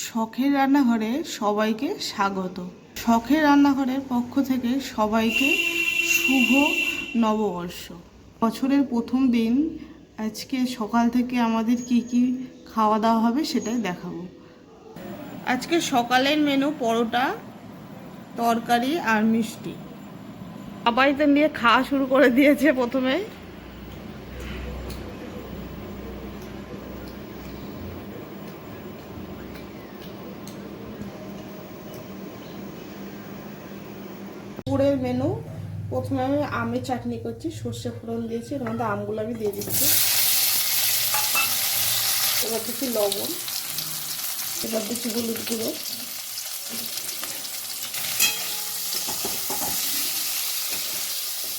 শখের রান্নাঘরে সবাইকে স্বাগত। শখের রান্নাঘরের পক্ষ থেকে সবাইকে শুভ নববর্ষ। বছরের প্রথম দিন, আজকে সকাল থেকে আমাদের কি কি খাওয়া দাওয়া হবে সেটাই দেখাবো। আজকে সকালের মেনু পরোটা, তরকারি আর মিষ্টি। সবাই তো নিয়ে খাওয়া শুরু করে দিয়েছে প্রথমে। পুরের মেনু প্রথমে আমি আমের চাটনি করছি সর্ষে ফোড়ন দিয়েছি এর মধ্যে আমগুলো আমি দিয়ে দিচ্ছি। এবার দিচ্ছি লবণ এবার দিচ্ছি হলুদ গুঁড়ো।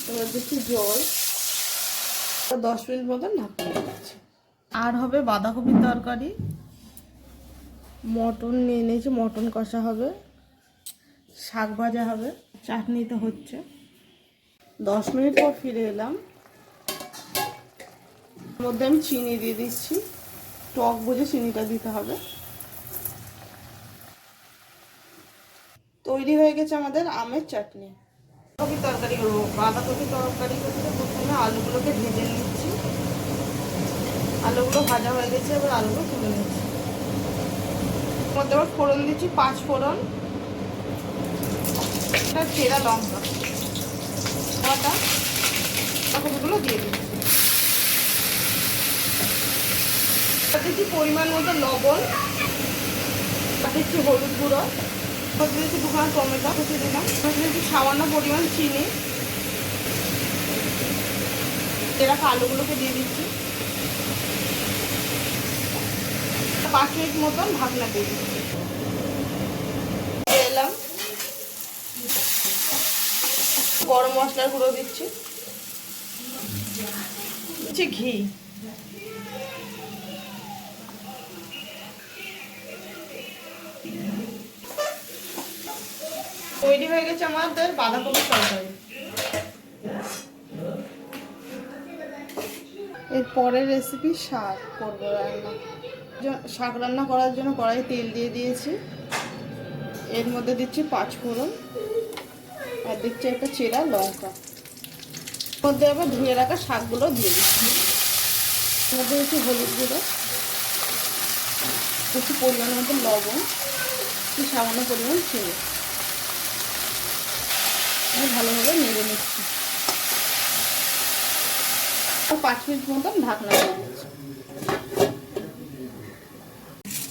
এবার দিচ্ছি জল। দশ মিনিট মতন ঢাকা দিচ্ছি। আর হবে বাঁধাকপির তরকারি। মটন নিয়ে নিয়েছি মটন কষা হবে শাক ভাজা হবে। চাটনি তো হচ্ছে। দশ মিনিট পর ফিরে এলাম। মধ্যে আমি চিনি দিয়ে দিচ্ছি। টক বুঝে চিনিটা দিতে হবে। তৈরি হয়ে গেছে আমাদের আমের চাটনি। কপি তরকারি করব। বাঁধাকপি তরকারি করতে প্রথমে আলুগুলোকে ভেজে নিচ্ছি। আলুগুলো ভাজা হয়ে গেছে এবার আলুগুলো তুলে নিচ্ছি। মধ্যে আবার ফোড়ন দিচ্ছি পাঁচ ফোড়ন একটা চেরা লঙ্কা। কটা? বাকিগুলো দিয়ে দিচ্ছি? দিচ্ছি পরিমাণ মতো লবণ দিচ্ছি হলুদ গুঁড়ো আর দিচ্ছি দুখানা টমেটো কুচি দিলাম। দিচ্ছি সামান্য পরিমাণ চিনি। এরকম আলুগুলোকে দিয়ে দিচ্ছি। পাঁচ মিনিট মতন ঢাকনা দিয়ে দিচ্ছি দিয়ে এলাম গরম মশলার গুঁড়ো দিচ্ছি। দিচ্ছি ঘি। তৈরি হয়ে গেছে আমাদের বাঁধাকপি তরকারি। এর পরের রেসিপি শাক করব রান্না। শাক রান্না করার জন্য কড়াই তেল দিয়ে দিয়েছি। এর মধ্যে দিচ্ছি পাঁচ ফোড়ন আর দিচ্ছি একটা চেরা, লঙ্কা। মধ্যে আবার ধুয়ে রাখা শাকগুলো দিয়ে দিচ্ছি। মধ্যে দিচ্ছি হলুদ গুঁড়ো, একটু পরিমাণ মতো লবণ, একটু সামান্য পরিমাণ চিনি। ভালোভাবে নেড়ে নিচ্ছি। পাঁচ মিনিট মতন ঢাকনা দিয়ে দিচ্ছি।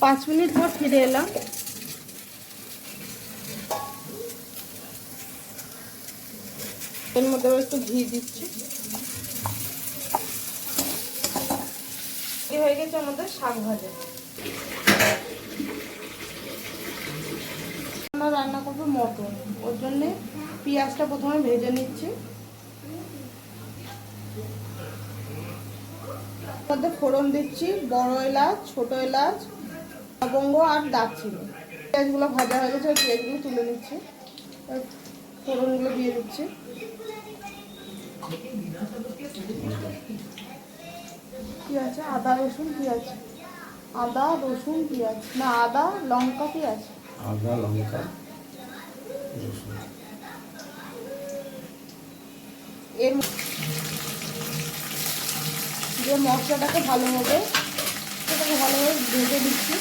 পাঁচ মিনিট পর ফিরে এলাম। এর মধ্যে একটু ঘি দিচ্ছি। হয়ে গেছে আমাদের শাক ভাজা। আমরা রান্না করব মটন। ওর জন্যে পেঁয়াজটা প্রথমে ভেজে নিচ্ছি। মধ্যে ফোড়ন দিচ্ছি, বড় এলাচ, ছোট এলাচ, লবঙ্গ আর দারচিনি। পেঁয়াজগুলো ভাজা হয়ে গেছে, পেঁয়াজগুলো তুলে নিচ্ছি। ফোড়নগুলো দিয়ে দিচ্ছি। কি আছে? আদা রসুন পেঁয়াজ। আদা রসুন পেঁয়াজ। না আদা লঙ্কা পেঁয়াজ। আদা লঙ্কা রসুন। এর যে মশলাটাকে ভালোভাবে সেটাকে ভালোভাবে ভেজে দিচ্ছি।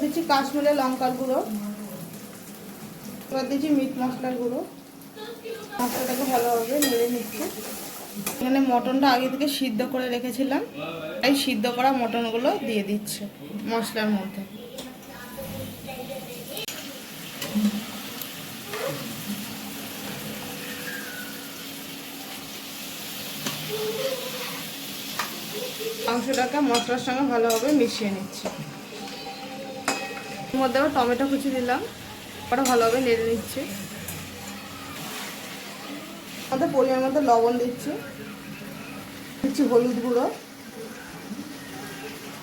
দিচ্ছি কাশ্মীরের লঙ্কার গুঁড়ো। এবার দিচ্ছি মিট মশলার গুঁড়ো। মশলাটাকে ভালোভাবে নেড়ে নিচ্ছি। এখানে মটনটা আগে থেকে সিদ্ধ করে রেখেছিলাম। এই সিদ্ধ করা মটনগুলো দিয়ে দিচ্ছে মশলার মধ্যে। মাংসটাকে মশলার সঙ্গে ভালোভাবে মিশিয়ে নিচ্ছি। মধ্যে আবার টমেটো কুচি দিলাম। ওটা ভালোভাবে নেড়ে নিচ্ছি। আমাদের পরিমাণ মধ্যে লবণ দিচ্ছি। দিচ্ছি হলুদ গুঁড়ো।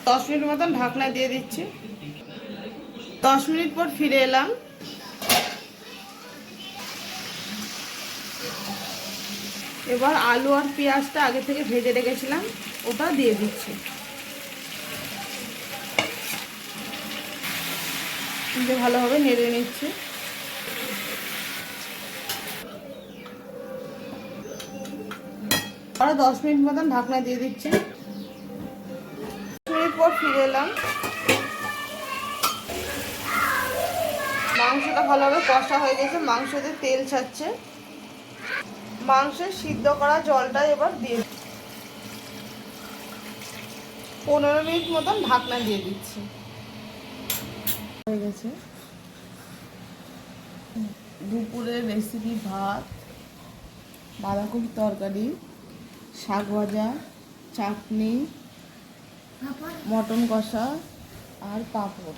দশ মিনিট মতন ঢাকনা দিয়ে দিচ্ছি। দশ মিনিট পর ফিরে এলাম। এবার আলু আর পেঁয়াজটা আগে থেকে ভেজে রেখেছিলাম, ওটা দিয়ে দিচ্ছি। ভালোভাবে নেড়ে নিচ্ছে। আরও দশ মিনিট মতন ঢাকনা দিয়ে দিচ্ছি। মিনিট পর ফিরে এলাম। মাংসটা ভালোভাবে কষা হয়ে গেছে, মাংসতে তেল ছাড়ছে। মাংসের সিদ্ধ করা জলটা এবার দিয়ে পনেরো মিনিট মতন ঢাকনা দিয়ে দিচ্ছি। হয়ে গেছে। দুপুরের রেসিপি ভাত, বাঁধাকপির তরকারি। শাক ভাজা চাটনি মটন কষা আর পাঁপড়।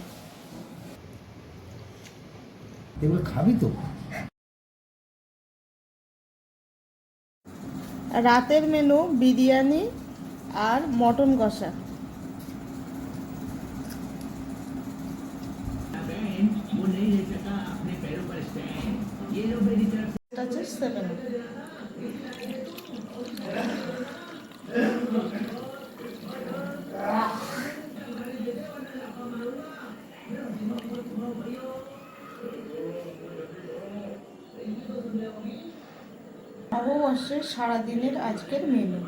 এগুলো খাবি তো? রাতের মেনু বিরিয়ানি আর মটন কষা। সেভেন নববর্ষের সারাদিনের আজকের মেনু